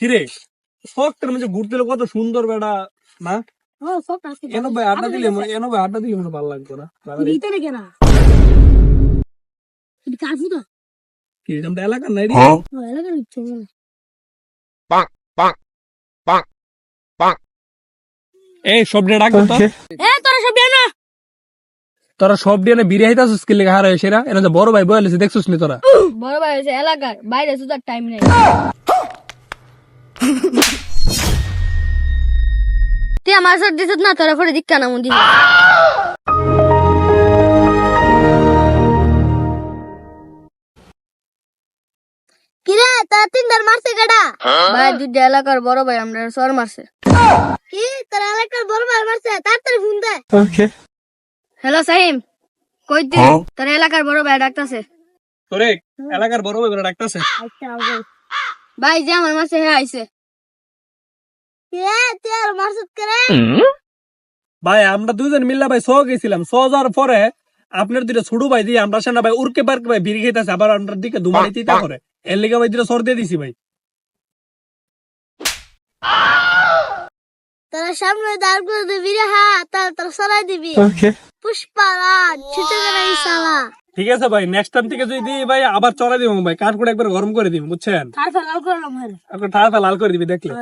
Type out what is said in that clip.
কিরে? শখটার মধ্যে ঘুরতে কত সুন্দর বেড়া না এনো ভাই আড্ডা দিলে এনো ভাই আড্ডা দিলে মনে হয় ভালো লাগতো না ভিতরে কেনা কাজু তো। কি এটা এলাকার নাই রে? এলাকার ইচ্ছে না। এই সব ডে ডাক তো এ তোরা সব না তোরা সব ডে বিরে হাইতাছিস কি লেগে হারা সেরা এনে যে বড় ভাই বয়ালিছে দেখছিস নি তোরা? বড় ভাই হয়েছে এলাকার বাইরে সুদার টাইম নেই। তুই আমার সাথে দিছিস না তোরা পরে দিক না মুদি? কিরে তারা তিনবার মারছে কেডা? ভাই দুইটা এলাকার বড় ভাই আমরা সর মারছে। কি? তোর এলাকার বড় ভাই মারছে? তাড়াতাড়ি ফোন দে। ওকে। হ্যালো সাহিম কই তুই? তোর এলাকার বড় ভাই ডাকতাছে। তোরে এলাকার বড় ভাই ডাকতাছে। ভাই যে আমার মাসে হে আইছে। ভাই আমরা দুজন মিল্লা ভাই স গেছিলাম। স যাওয়ার পরে আপনার দুইটা ছোট ভাই দিয়ে আমরা সেনা ভাই উড়কে পারকে ভাই বিড়ি খাইতেছে আবার আমরা দিকে দুমারি তিতা করে। এর লিগে ভাই দুটা সর দিয়ে দিছি ভাই। তোরা সামনে দাঁড় করে দিবি রে হা তার তোর সরাই দিবি। ওকে পুষ্পারা ছুটে গেলে ইসালা ঠিক আছে ভাই নেক্সট টাইম থেকে যদি ভাই আবার চড়াই দিব ভাই কাঠ করে একবার গরম করে দিব বুঝছেন? তার ফেলাল হ্যাঁ করে দিবি দেখলে।